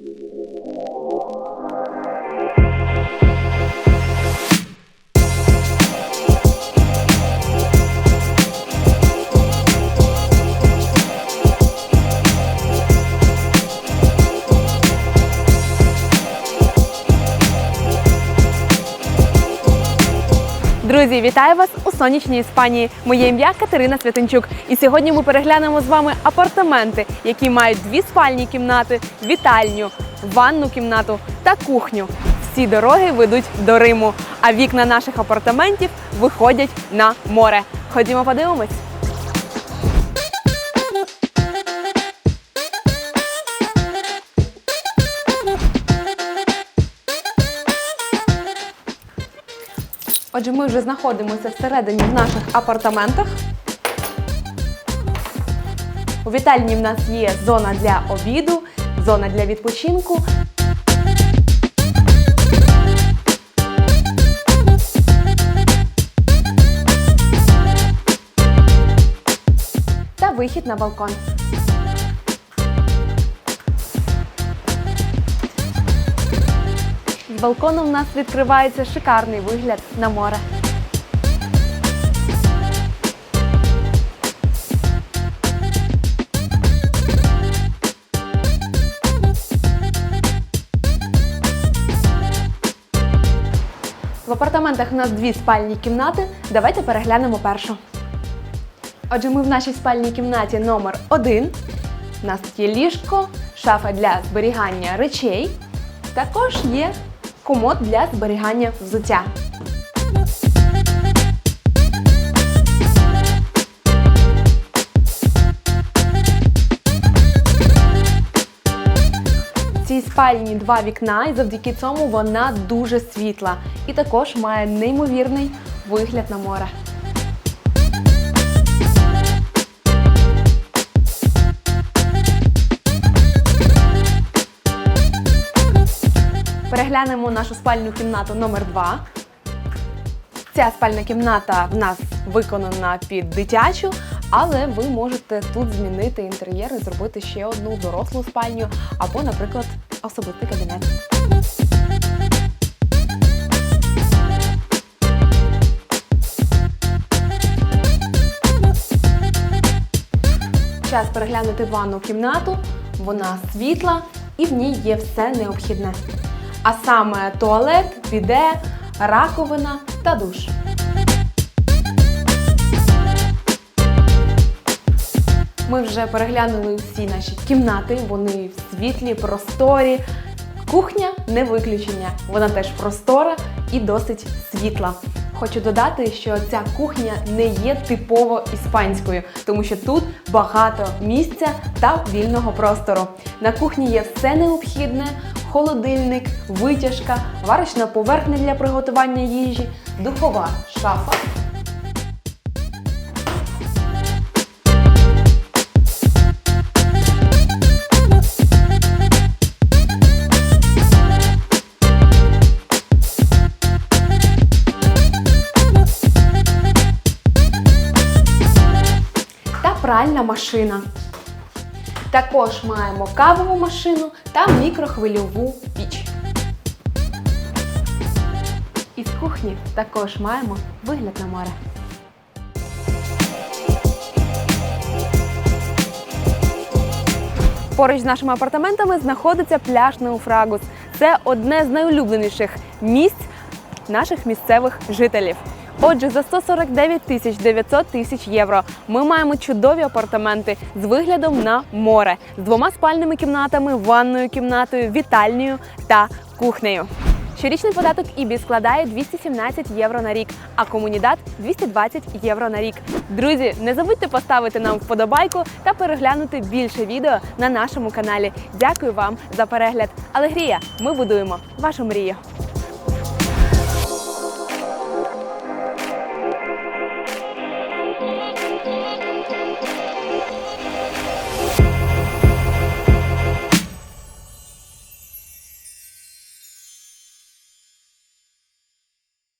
Thank you Друзі, вітаю вас у сонячній Іспанії. Моє ім'я Катерина Святинчук. І сьогодні ми переглянемо з вами апартаменти, які мають дві спальні кімнати, вітальню, ванну кімнату та кухню. Всі дороги ведуть до Риму, а вікна наших апартаментів виходять на море. Ходімо подивимось. Отже, ми вже знаходимося всередині в наших апартаментах. У вітальні в нас є зона для обіду, зона для відпочинку. Та вихід на балкон. Балкону в нас відкривається шикарний вигляд на море. В апартаментах у нас дві спальні кімнати. Давайте переглянемо першу. Отже, ми в нашій спальній кімнаті номер 1 У нас тут є ліжко, шафа для зберігання речей. Також є комод для зберігання взуття. Цій спальні два вікна, і завдяки цьому вона дуже світла. І також має неймовірний вигляд на море. Переглянемо нашу спальну кімнату номер 2 Ця спальна кімната в нас виконана під дитячу, але ви можете тут змінити інтер'єр і зробити ще одну дорослу спальню або, наприклад, особистий кабінет. Час переглянути ванну кімнату. Вона світла і в ній є все необхідне. А саме туалет, біде, раковина та душ. Ми вже переглянули всі наші кімнати. Вони в світлі, просторі. Кухня не виключення. Вона теж простора і досить світла. Хочу додати, що ця кухня не є типово іспанською, тому що тут багато місця та вільного простору. На кухні є все необхідне: холодильник, витяжка, варочна поверхня для приготування їжі, духова шафа. пральна машина. Також маємо кавову машину та мікрохвильову піч. Із кухні також маємо вигляд на море. Поруч з нашими апартаментами знаходиться пляж Неуфрагус. Це одне з найулюбленіших місць наших місцевих жителів. Отже, за 149 тисяч 900 тисяч євро ми маємо чудові апартаменти з виглядом на море, з двома спальними кімнатами, ванною кімнатою, вітальнею та кухнею. Щорічний податок ІБІ складає 217 євро на рік, а комунідат 220 євро на рік. Друзі, не забудьте поставити нам вподобайку та переглянути більше відео на нашому каналі. Дякую вам за перегляд. Алегрія! Ми будуємо вашу мрію.